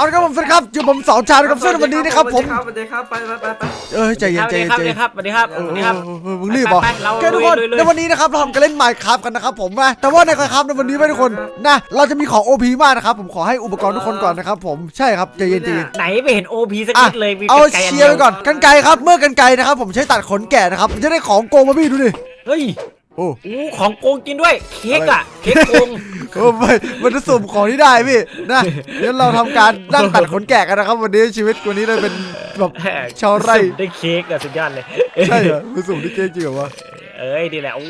เอาละครับผมสวัสดีครับอยู่ผมสองชานะครับซึ่งวันนี้นะครับผมสวัสดีครับไปไปไปไปเอ้ยใจเย็นใจเย็นสวัสใจดีเย็นครับสวัสดีครับเอสอวัสดีครับเออเออมึงรีบเหรอไปไปเราโอเคทุกคนลุยๆๆในวันนี้นะครับเราทำการเล่น Minecraft กันนะครับผมนะแต่ว่าใน Minecraft ในวันนี้ไม่ทุกคนนะเราจะมีของ OP มากนะครับผมขอให้อุปกรณ์ทุกคนก่อนนะครับผมใช่ครับใจเย็นใจเย็นไหนไม่เห็นโอพีสักอะนิดเลยมีเอากรรไกรเชียร์ไปก่อนกันไกรครับเมื่อกันไกรนะครับผมใช้ตัดขนแกะนะครับมันจะได้ของโกงมาพี่ดูดิเฮ้ยโอ้โอ้ของโกงกินด้วย เค้กอะเค้กโกง โอ้ไม่มันจะสุ่มของที่ได้พี่นะเดี๋ยวเราทำการนั่งตัดขนแกะกันนะครับ วันนี้ชีวิตวันนี้เราเป็นแบบชาวไร่ได้เค้กอะสุดยอดเลย ใช่เหรอมันสุ่มที่เก๊จริงเหรอวะ เอ้ยดีแหละ โอ้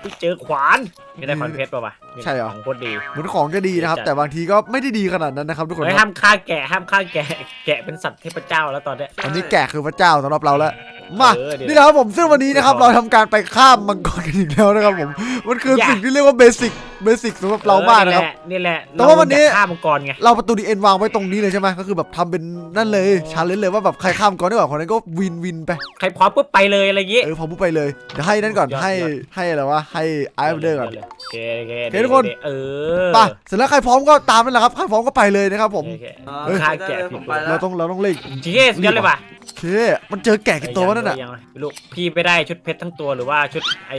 ไปเจอขวาน ไม่ได้คอนเพชรป่ะวะใช่เหรอ ของโคตรดีเหมือนของก็ดีนะครับ แต่บางทีก็ไม่ได้ดีขนาดนั้นนะครับทุกคนเฮ้ยคห้ารับมฆ่าแกะห้ามฆ่าแกะแกะเป็นสัตว์เทพเจ้าแล้วตอนเนี้ย อันนี้แกะคือพระเจ้าสำหรับเราแล้ว มาเออเดี๋ยวนี่นะครับผมซึ่งวันนี้นะครับเราทำการไปข้ามมังกรกันอีกแล้วนะครับผมมันคืออย่า สิ่งที่เรียกว่าเบสิกเบสิกสำหรับเรามากนะครับออนี่แหละแต่ว่าวันนี้ เรอยกฆ่ามังกรไงเราประตูดีเอ็นวางไว้ตรงนี้เลยใช่ไหมก็คือแบบทำเป็นนั่นเลยชาเลนจ์เลยว่าแบบใครข้ามก่อนได้ก่อนคนนั้นก็วินวินไปใครพร้อมปุ๊บไปเลยอะไรอย่างงี้เออพอปุ๊บไปเลยเดี๋ยวให้นั่นก่อนยอดให้ยอด ให้อะไรวะให้ไอเอฟเดอร์ก่อนโอเคโอเคโอเคทุกคน เออไปเสร็จแล้วใครพร้อมก็ตามนั่นแหละครับใครพร้อมก็ไปเลยนะครับผม โอเคเฮ้ยฆ่าแกะผิผดมไปแล้เราวต้องเราต้องเล่น จริงๆสุดยอดเลยป่ะโอ เค มันเจอแกะกี่ตัววะนั่นน่ะ ยังไงไม่รู้พี่ไปได้ชุดเพชรทั้งตัวหรือว่าชุดไอ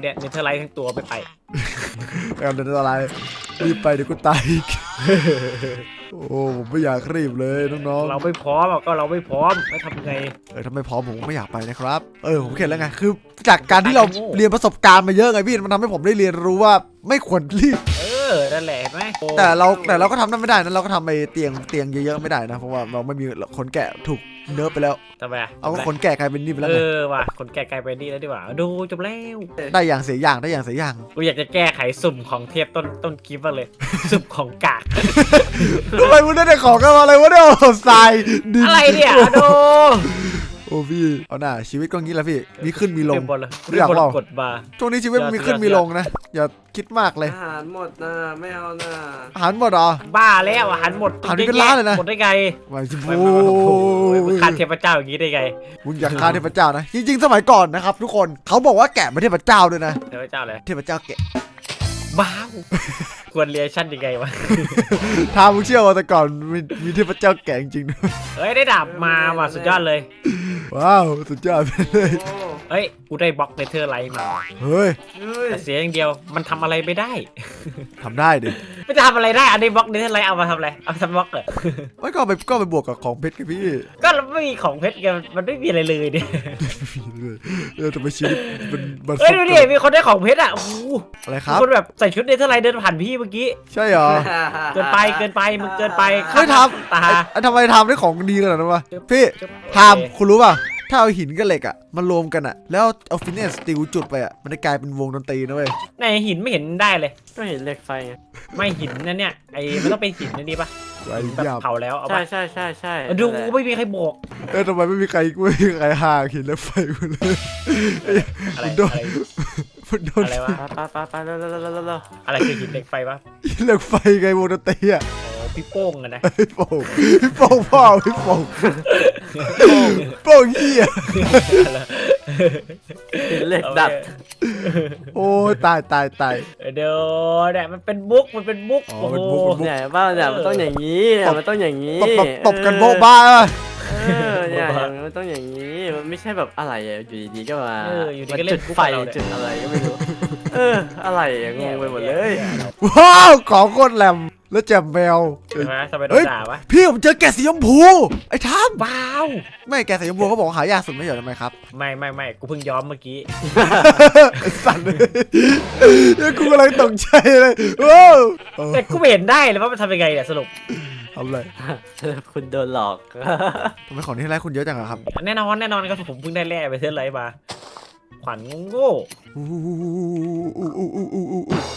เนี่ยเนเธอร์ไลท์ทั้งตัวไปไปแอบเดินอะไรรีบไปเดี๋ยวกูตายอีกโอ้ผมไม่อยากรีบเลยน้องเราไม่พร้อมอะก็เราไม่พร้อมไม่ทำไงๆเออถ้าไม่พร้อมผมก็ไม่อยากไปนะครับ เออผมเข็ดแล้วไง คือจากการที่เราโง่เรียนประสบการณ์มาเยอะไงพี่ มันทำให้ผมได้เรียนรู้ว่าไม่ควรรีบ เอ อนั่นแหละเห็นไหมแต่เราแต่เราก็ทำนั่นไม่ได้นะเราก็ทำไอ้เตียงเตียงเยอะๆไม่ได้นะเพราะว่าเราไม่มีขนแกะถูกเนิร์ฟไปแล้ว ทำไมะเอาก็ขนแกะกลายเป็นนี่ไปแล้วเอไงอว่ะคนแก่ไกลไปนี่แล้วดีกว่า ดูจบแล้วได้อย่างเสียอย่างได้อย่างเสียอย่าง กูอยากจะแก้ไขสุ่มของเทพต้นต้นคลิปมาเลย สุ่มของกาก ทำไมมึงได้แต่ของกันมาอะไรวะเนี่ยโอ้ทรายดินอะไรเนี่ยดู โอ้พี่ เอาหน่าชีวิตก็งี้แหละพี่ มีขึ้นมีลง เรียบบนเลยไม่อยากเรียบเล่านกดมาช่วงนี้ชีวิตมันมีขึ้นยอดมียอดลงนะ อย่าคิดมากเลย อาหารหมดนะไม่เอานะอาหารหมดเหรอ บ้าแล้วอาหารหมดอาหารเป็นล้านเลยนะ หมดได้ไงไม่จิไม่โอ้ไม่ไม่ยขาดเทพเจ้าอย่างนี้ได้ไงมึงอยากฆ่าเทพเจ้านะ จริงๆ สมัยก่อนนะครับ ทุกคนเขาบอกว่าแกะเป็นเทพเจ้าด้วยนะ เทพเจ้าเลยเทพเจ้าแกะบ้าวควรเรียชั่นยังไงวะถ้ามึงเชื่อว่าแต่ก่อนมีมีเทพเจ้าแกะจริงๆด้วยเฮ้ยได้ดาบมาว่ะสุดยอดเลย ว้าว สุดยอดไปเลยโอ้เฮ้ย กูได้บล็อกเนเธอร์ไลท์มาเฮ้ยเฮ้ยแต่เสียอย่างเดียว มันทำอะไรไม่ได้ ทำได้ดิไม่จะทำอะไรได้อันนี้บล็อกเนเธอร์ไลท์เอามาทำอะไร เอามาทำบล็อกเหรอไม่ก็เอาไปก็เอาไปบวกกับของเพชรกับพี่ ก็ ไม่มีของเพชรกันมันไม่มีอะไรเลยเนี่ยเออทำไมชีวิตมันมันเฮ้ยดูดิมีคนได้ของเพชรอะโอ้โหอะไรคมีรับ คนแบบใส่ชุดเนเธอร์ไลท์เดินผ่านพี่เมื่อกี้ใช่เหรอเกินไปเกินไปมึงเกินไปเฮ้ยทตาไอ้ทำไมทำได้ของดีขนาดนั้นวะพี่จุ๊บทามคุณรู้ป่ะถ้าเอาหินกับเหล็กอะมารวมกันอะ แล้วเอาฟินเนสติลจุดไปอะมันจะกลายเป็นวงดนตรีนะเว้ยในหินไม่เห็นได้เลยก็เห็นเหล็กไฟไงไม่หินนั่นเนี่ยไอ้มันต้องเป็นหินนั่นดีป่ะ ไอ้แบบยาบเผาแล้วเอาใช่ป่ะใช่ใช่ใช่ดูไม่มีใครบอกเออทำไมไม่มีใครไม่มีใครหาหินและไฟกูเลยอะไรโดนอะไรมันโดนอะไรวะ ไปไปไปเร็วเร็วเร็วเร็วเร็วอะไรคือหินเหล็กไฟวะหินเหล็กไฟไงวงดนตรีอะโอ้พี่โป้งอะนะพี่โป่งพี่โป่งพ่อพี่โป่งโป่งเหี้ย เห็นเหล็กดัด โอ้ยตายตายตาย เดี๋ยวเนี่ยมันเป็นมุกมันเป็นมุกอ๋อโอ้เป็นโหมุกเป็นมุกเนี่ยบ้านเนี่ยมันต้องอย่างนี้เนี่ยมันต้องอย่างนี้ตบแบบตบกันโบ๊ะบ้าเออเนี่ยมันต้องอย่างนี้ มันไม่ใช่แบบอะไรอะอยู่ดีๆก็มาเอออยู่ดีมาก็เล่จุนดมุกไฟกับเราเนี่ย จุดอะไรก็ไม่รู้ เอออะไรอะงงไปหมดเลย ว้าว ของโคตรแหลม แล้วแจ่มแมวใช่ไหมทำไมโดเฮ้นยด่าวะพี่ผมเจอแกะสีชมพูไอ้ทามว้าว ไม่แกะสีชมพูเขาบอกว่าหายากสุดไม่ใช่เหรอทำไมครับไม่ไม่ไม่กูเพิ่งย้อมเมื่อกี้ไอ้สัตว์เลยเฮ้ยกูกำลังตกใจเลยว้าวเออแต่กูไม่เห็นได้เลยว่ามันทำยังไงเนี่ยสรุปทำอะไรคุณโดนหลอกทำไมของที่ไร้คุณเยอะจังอะครับ แน่นอนแน่นอนครับผมเพิ่งได้แร่ไปเท่าไรมาขวัญโง่อู้อู้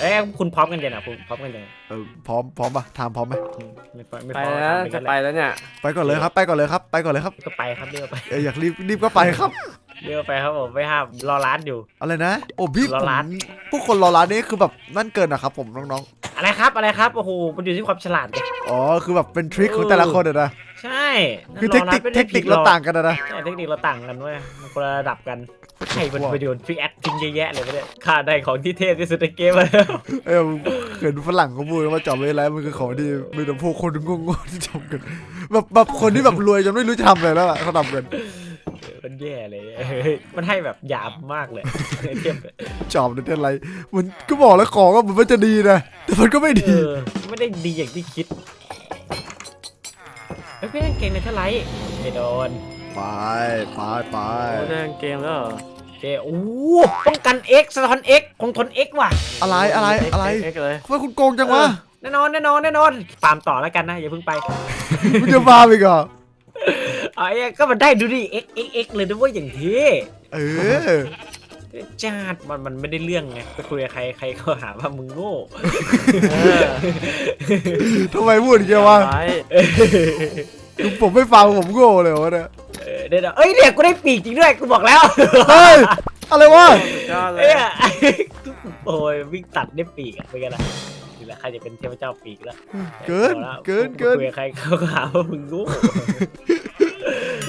อู้อู้อู้อู้อู้เอ้ยคุณพร้อมกันยังอะคุณพร้อมกันยังเออพร้อมพร้อมปะทามพร้อมไหมไม่พร้อมไม่ไปพร้อมแล้วไม่จะกันไปแล้วแล้วเนี่ยไปก่อนเลยครับ ไปก่อนเลยครับ ไปก่อนเลยครับก็ไปครับเรียกไปเอยอยากรีบรีบก็ไปครับ เรียกไปครับผมไม่ห้ามรอร้านอยู่ อะไรนะ โอ้พี่รอร้าน ผมพวกคนรอร้านนี้คือแบบนั่นเกินนะครับ ผมน้องอะไรครับอะไรครับโอ้โหมันอยู่ที่ความฉลาดไง ๆ อ๋อคือแบบเป็นทริคของแต่ละคนอะนะ ใช่คือเทคนิคเทคนิคเราต่างกันนะนะ ใช่เทคนิคเราต่างกันเว้ยมันคนละระดับกันใครมันไปโดนฟิกแอคทิ้งเยอะแยะเลยไม่ได้ค่าได้ของที่เทพที่สุดในเกมมาแล้วเออเห็นฝรั่งเขาพูดว่าจอบไว้แล้วมันคือของที่มีแต่พวกคนโง่ๆที่ทำกันแบบแบบคนที่แบบรวยจนไม่รู้จะทำอะไรแล้วอะเขาทำกันเออมันแย่เลยเออมันให้แบบหยาบมากเลยเทียบเลยจอบในเทนไร มันก็บอกแล้วของก็มันจะดีนะแต่มันก็ไม่เอดี อไม่ได้ดีอย่างที่คิด เฮ้ยพี่นั่นเก่งในเท่าไหร่ไม่โดนไปไปไปโอ้ได้เกมแล้วเหรอโอเคโอ้ป้องกัน X สะท้อน X คงทน X ว่ะ อะไรอะไรอะไรเอ็กซ์เลยทำไมคุณโกงจังวะแน่นอนแน่นอนแน่นอนตามต่อแล้วกันนะอย่าเพิ่งไปมึงจะมาอีกเหรอไอ้เหี้ยก็มันได้ดูดิ X X X เลยด้วยว่าอย่างที่เออ จาดมันมันไม่ได้เรื่องไงไปคุยกับใครใครก็หาว่ามึงโง่เออทำไมพูดอย่างเงี้ยวะไปผมไม่ฟังผมโง่เลยวะเนี่ยเออเดี๋ยวๆเอ้ยเนี่ยกูได้ปีกจริงด้วยกูบอกแล้วเฮ้ยอะไรวะสุดยอดเลเอ้ยยโอ้ยวิ่งตัดได้ปีกอะเป็นไงล่ะนี่แหละใครจะเป็นเทพเจ้าปีกแล้วเกินอาละเกินเกินคุยกับใครเขาก็หาว่ามึงโง่เฮ้ย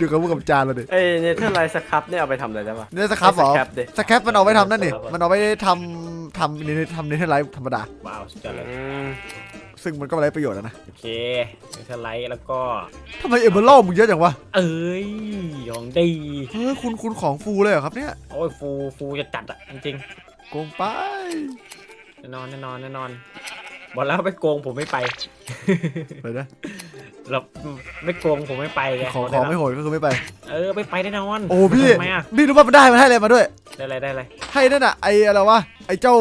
ดูเขาพูดกับจานเราดิเอ้ยเนเธอร์ไลท์สครับเนี่ยเอาไปทำอะไรได้ปะ เนี่ยสครับเหรอสครับดิสแคปมันเอาไว้ทำนั่นนี่มันเอาไว้ทำทำในทำในเทนไลฟ์ธรรมดา ว้าวสุดยอดเลย อืมซึ่งมันก็ไม่ได้ประโยชน์อะนะโอเคสไลด์แล้วก็ ทำไมเอเบอร์ลมึงเยอะจังวะเอ้ยของดี เฮ้ยคุณคุณของฟูเลยเหรอครับเนี่ยโอ้ยฟูฟูจะจัดอะจริงโกงไป ๆแน่นอนแน่นอนแน่นอน บอกแล้วไม่โกงผมไม่ไป ไปนะเราไม่โกงผมไม่ไปไงของของไม่โหดก็คือไม่ไป เออไม่ไปแน่นอนโอ้พี่ทำไมอะพี่รู้ป่ะมันได้มันให้อะไรมาด้วยได้อะไรได้อะไรให้นั่นอะไออะไรวะไอเจ้า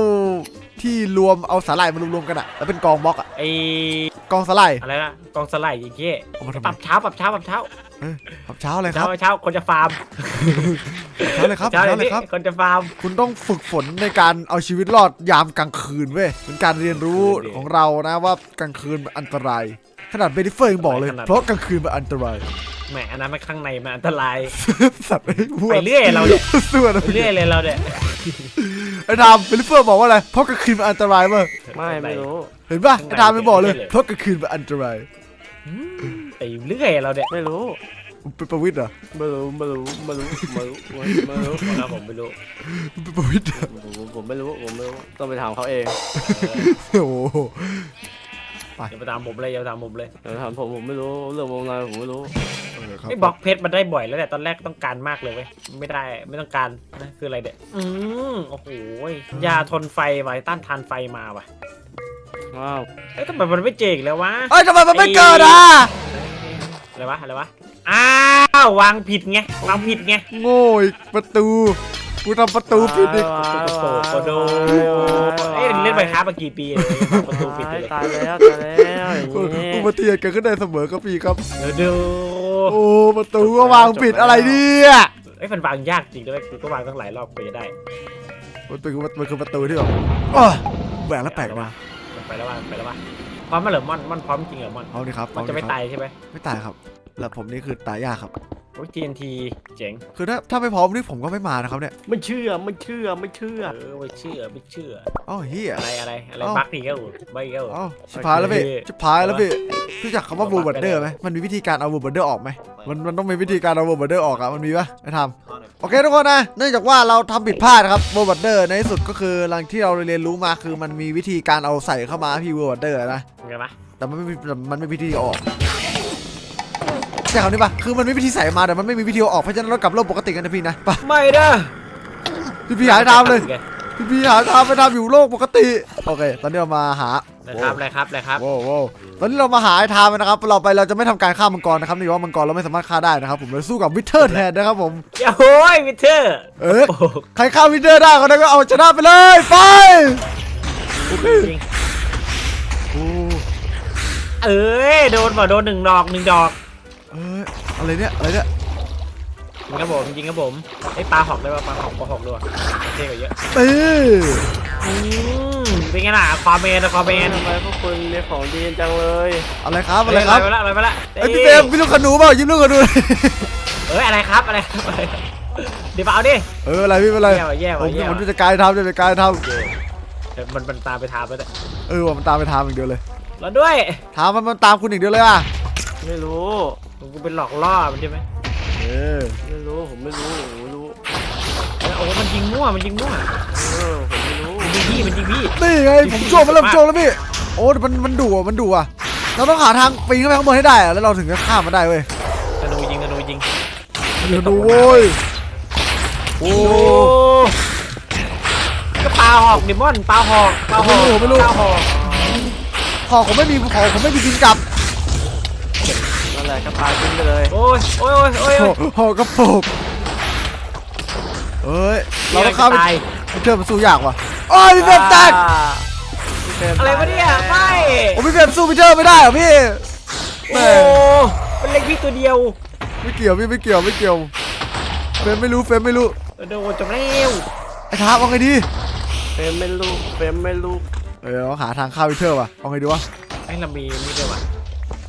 ที่รวมเอาสาหร่ายมารวมๆกันอะแล้วเป็นกองบล็อกอะไอกองสาหร่ายอะไรนะกองสไลด์อย่างเงี้ยเอามาทำไมปรับเช้าปรับเช้าปรับเช้า ครับเช้าเลยคเช้ารับเช้าคนจะฟาร์มเช้าเลยครับเช้าเช้าเลเลยยครับ คนจะฟาร์ม คุณต้องฝึกฝนในการเอาชีวิตรอดยามกลางคืนเว้ยเป็นการเรียนรู้ดีของเรานะว่ากลางคืนมันอันตราย ขนาดเบดิเฟอร์ยังบอกเลย ขนาด เพราะกลางคืนมันอันตรายแหมอันนั้นมันข้างในมันอันตราย สัตว์ไอ้พวกไปเรื่อยเราเนี่ยส่วนไปเรื่อยเลยเราเนี่ยไอ้ทามเบดิเฟอร์บอกว่าอะไรเพราะกลางคืนมันอันตรายมากไม่ไม่รู้ เห็นป่ะไอ้ทามไม่บอกเลย เพราะกลางคืนมันอันตราย ไปเรื่อยเราเนี่ยไม่รู้มึงเป็นประวิตรเหรอไม่รู้ไม่รู้ไม่รู้ไม่รู้ไม่รู้นะผมไม่รู้มึงเป็นประวิตรเหรอผมผมไม่รู้ผมไม่รู้ต้องไปถามเขาเองเออโอ้โหอย่าไปตามผมเลยอย่าไปตามผมเลยเดี๋ยวถามผมผมไม่รู้เรื่องวงในผมไม่รู้เออครับไอ้บล็อกเพชรมันได้บ่อยแล้วแต่ตอนแรกต้องการมากเลยเว้ยไม่ได้ไม่ต้องการนะคืออะไรเด็ดอืมโอ้โหยาทนไฟไว้ต้านทานไฟมาว่ะว้าวเอ้ยทำไมมันไม่เจกแล้ววะเอ้ยทำไมมันไม่เกิดอะ อะไรวะอะไรวะอ้าววางผิดไงวางผิดไงโง่อีกประตู กูทำประตูผิดอีกว้าวโอ้โหโอ้โหเอ้ยเล่นไปค้ามากี่ปีเลยวางประตูผิดเลยตายแล้วตายแล้วอย่างนี้อุบัติเหตุเกิดขึ้นได้เสมอครับพี่ครับ เดี๋ยวดูโอ้ประตูก็วางผิดอะไรเนี่ยเอ้ยมันวางยากจริงด้วยกูก็วางตั้งหลายรอบกว่าจะได้มันเป็นมันคือประตูที่แบบอ้อแหวกแล้วแปลกมาไปแล้วว่ะไปแล้วว่ะ พร้อมมาเหรอมอนมอนพร้อมจริงเหรอมอนเอานี่ครับมันจะไม่ตายใช่ไหมไม่ตายครับแล้วผมนี่คือตายยากครับ โอ้ย TNT เจ๋งคือถ้าถ้าไม่พร้อมนี่ผมก็ไม่มานะครับเนี่ยไม่เชื่อไม่เชื่อไม่เชื่อ เออไม่เชื่อไม่เชื่ออ้าวเฮีย อะไรอะไรอะไรเอ้า บั๊กอีกแล้วบั๊กอีกแล้วอ้าวชิบหายแล้วพี่โอเคชิบหายแล้วพี่รู้จักคำว่าบูบัตเดอร์ไหมมันมีวิธีการเอาบูบัตเดอร์ออกไหมมันมันต้องมีวิธีการเอาบูบัตเดอร์ออกอะมันมีปะไอ้ทำ โอเคทุกคนนะ เนื่องจากว่าเราทำผิดพลาดครับบูบัตเดอร์ในที่สุดก็คือหลังที่เราเรียนรู้มาคือมันมีวิธีการเอาใส่เข้ามาพี่บูบัตเดอร์นะ ไงปะแต่มันไม่มีมันไม่มีวิธีเอาออก ใช่คำนี้ปะคือมันไม่มีวิธีใส่มาแต่มันไม่มีวิธีเอาออกเพราะฉะนั้นเรากลับโลกปกติกันนะพี่นะไปไม่นะพี่พี่หาทำเลยพี่พี่หาทำไปทำอยู่โลกปกติโอเค ตอนนี้เรามาหานะครับอะไรครับอะไรครับโว้วโว้วตอนนี้เรามาหาไอ้ทามนะครับเราไปเราจะไม่ทำการฆ่ามังกรนะครับนี่ว่ามังกรเราไม่สามารถฆ่าได้นะครับผมเราสู้กับวิเทอร์แทนนะครับผมอย่าโอ้ยวิเทอร์เออโอ้โหใครฆ่าวิเทอร์ได้คนนั้นก็เอาชนะไปเลยไปจริงโอ้เอ้ยโดนบ่โดนหนึ่งดอกหนึ่งดอก เอออะไรเนี่ยอะไรเนี่ยจริงครับผมจริงครับผมไอ้ยปลาหอกได้ป่ะปลาหอกปลาหอกด้วยว่ะเท่กว่าเยอะตีอืมเป็นไงล่ะความเมนความเมนทำไมพวกคุณเรียกของดีจังเลยอะไรครับอะไรครับไปละไปละไอ้ยพี่เฟรมพี่ลูกขนูเปล่ายิ้มลูกขนูเอ้ยอะไรครับอะไรครับอะไรครับเดี๋ยวมาเอาดิเอออะไรพี่เป็นไรแย่ว่ะแย่ผว่ะมแย่ผมว่ะจะกายทำจะกายทเดี๋ยวมันมันตามไปทามแล้วเนี่ยำเออว่ะมันตามไปทำอย่างเดียวเลยแล้วด้วยทำมันมันตามคุณอย่างเดียวเลยอะไม่รู้ ผมก็เป็นหลอกล่อมันใช่ไหมเออไม่รู้ผมไม่รู้ผมไม่รู้แล้วโอ้มันยิงมั่วมันยิงมั่วเออผมไม่รู้มันยิงพี่มันยิงพี่ นี่ไงผมช่วงมาเริ่มช่วงแล้วพี่โอ้แต่มันมันดุอะมันดุอะเราต้องหาทางปีนขึ้นไปข้างบนให้ได้อะแล้วเราถึงจะข้ามมันได้เว้ยธนูยิงธนูยิงเดี๋ยวดูโว้ยโอ้โอ้ก็ปลาหอกดิมอนปลาหอกปลาหอกปลาหอกขอผมไม่มีขอผมไม่มีกินกลับนั่น แหละก็พาขึ้นไปเลยโอ้ยโอ้ยโอ้ยโอ้ยโอ้โหกระปุกเอ้ย เราต้องข้ามไปตายเชื่อมันสู้ยากว่ะโอ้ยพี่เฟรมแตกพี่เฟมอะไรวะเนี่ยไม่โอ้พี่เฟรมสู้พีเตอร์ไม่ได้เหรอพี่โอ้เป็นเล็กพี่ตัวเดียวไม่เกี่ยวพี่ไม่เกี่ยวไม่เกี่ยว เฟรมไม่รู้เฟรมไม่รู้โดนจบแล้วไอ้ท้าเอาไงดี เฟมไม่รู้เฟมไม่รู้เออเราหาทางเข้าพีเตอร์ว่ะเอาไงดีวะไอ้เรามีนี่ด้วยวะ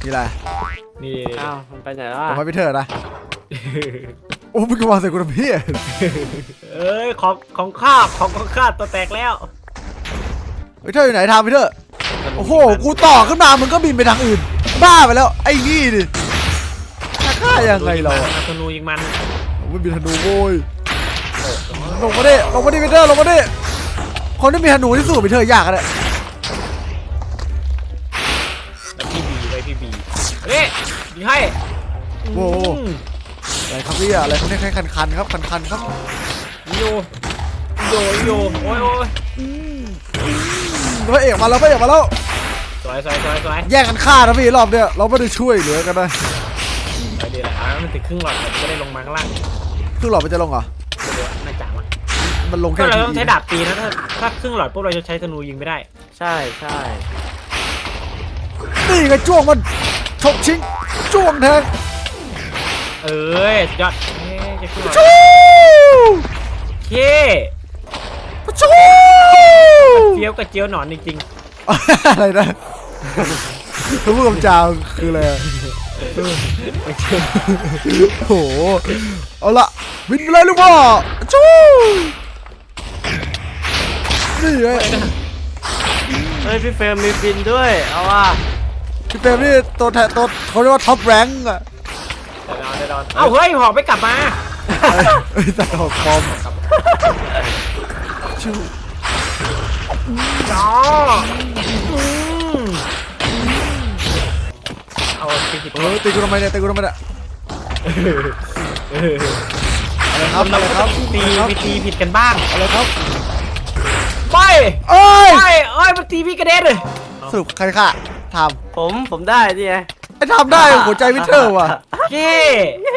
นี่อะไร นี่อ้าวมันไปไหนแล้วผมอะให้พีเตอร์นะโอ้พี่กวางใส่กูทำพี่เอ้ยของของข้าของของข้าตัวแตกแล้วพีเตอร์อยู่ไหนทางพีเตอร์โอ้โหกูต่อขึ้นมามึงก็บินไปทางอื่น บ้าไปแล้วไอ้นี่ดิจะฆ่ายังไงเราอะธนูยิงมันผมไม่มีธนูโว้ยลงมาดิลงมาดิพีเตอร์ลงมาดิคนที่มีธนูที่สู้กับพีเตอร์ยากอะเนี่ย ฮ้ยยิงให้โอ้โหอะไรครับพี่อะไรเขาเรียกให้คันคันๆครับคันคันๆครับโยโยโยโอ้ยโอ้ยพระเอกมาแล้วพระเอกมาแล้วสวยสวยสวยสวยแย่งกันฆ่านะพี่รอบเนี้ยเราไม่ได้ช่วยเหลือกันนะไปดีแหละอะมันถึงครึ่งหลอดผมก็ได้ลงมาข้างล่างครึ่งหลอดมันจะลงเหรอเดี๋ยวน่าจะมั้งมันลงก็แค่เราทีต้องใช้ดาบตีนะถ้าถ้าครึ่งหลอดปุ๊บเราจะใช้ธนูยิงไม่ได้ ใช่ใช่นี่ไงจ้วงมันชกชิง จ้วงแทงเอ้ยสุดยอดเอ้ยจะครึ่งหลอดชูเคชูเจียวกับเจียวหนอนจริงอะไรนะเขาพูดคำจางคืออะไรอะโอ้โหเอาละบินไปเลยลูกพ่อชูนี่ไงเฮ้ยพี่เฟมมีบินด้วย เอาว่ะ พี่เปรมนี่ตัวแทนตัวเขาเรียกว่าท็อปแรงก์อะๆเดี๋ยวเดี๋ยวเดี๋ยวเอ้าเฮ้ยหอกไม่กลับมาเอ้ยแต่หอกปลอมชูจ้ออืมเอาไปผิดเออตีกูทำไมเนี่ยตีกูทำไมเนี่ยอะไรครับเราอะไรก็คต้รัอบงตีครับมีตีผิดกันบ้างอะไรครับไปเอ้ยไปเอ้ยมันตีพี่กระเด็นเลยสรุปใครฆ่า ทผมผมได้นี่ไงำไอ้ทำได้หัวใจวิเทอร์ว่ะเย้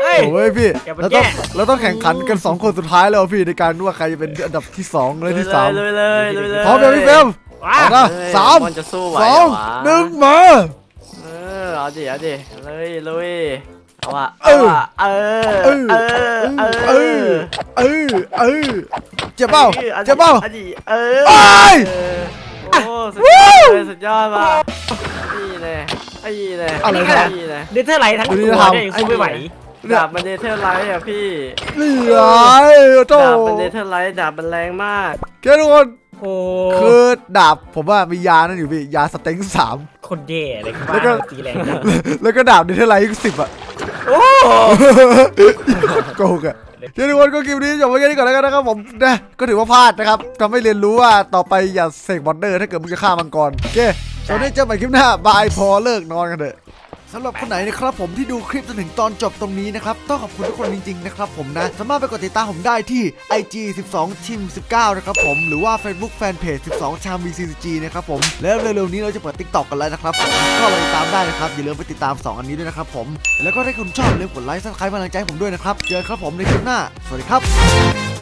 เฮ้ย โอ้ยพี่อย่าไปเราต้องแย่เราต้องแข่งขันกันสองคนสุดท้ายแล้วพี่ในการว่าใครจะเป็นอันดับที่สองและที่สามเลยเลยเลยเลยพร้อมไหมพี่เฟรมว้าเอานะเฮ้ยสามมันจะสู้ไหวสองเหรวะหนึ่งมา เออเอาดิเอาดิเลยเลยเอาว่ะเอเอาอว่ะเออเออเออเอเอออเออเออเจ็บเปล่าออเจ็บเปล่า อดิเออเอ้ย เออโอ้สุดยอดเลยสุดยอดว่ะ นี่เลยไอ้นี่เลยอะไรครับนี่เลยเดนเทอร์ไลท์ทั้งดูตัวนี่เนี่ยทำยังสู้ไม่ไหวดาบมันเนเธอร์ไลท์อะพี่นี่ไงโตดาบมันเนเธอร์ไลท์ดาบมันแรงมากแกทุกคนโอ้คือดาบผมว่ามียานั่นอยู่พี่ยาสเต็งสามคนแย่เลยคือแล้วก็ว่าตีแรงจังแล้วก็ดาบเนเธอร์ไลท์สิบอะโอ้โกหกอะเดี๋ยวทุกคนก็คลิปนี้จบไว้แค่นี้ก่อนแล้วกันนะครับผมนะก็ถือว่าพลาดนะครับทำให้เรียนรู้ว่าต่อไปอย่าเสกบอลเดอร์ถ้าเกิดมึงจะฆ่ามังกรโอเค ตอนนี้เจอกันใหม่คลิปหน้าบายพอเลิกนอนกันเถอะสำหรับคนไหนนะครับผมที่ดูคลิปจนถึงตอนจบตรงนี้นะครับต้องขอบคุณทุกคนจริงๆนะครับผมนะสามารถไปกดติดตามผมได้ที่ IG 12ทีม19นะครับผมหรือว่า Facebook Fanpage 12ชาม VCG นะครับผมแล้วเร็วๆนี้เราจะเปิด TikTok กันแล้วนะครับผมก็ไปติดตามได้นะครับอย่าลืมไปติดตาม 2 อันนี้ด้วยนะครับผมแล้วก็ถ้าคุณชอบอย่าลืมกดไลค์ซับสไครป์กำลังใจให้ผมด้วยนะครับเจอกันครับผมในคลิปหน้า สวัสดีครับ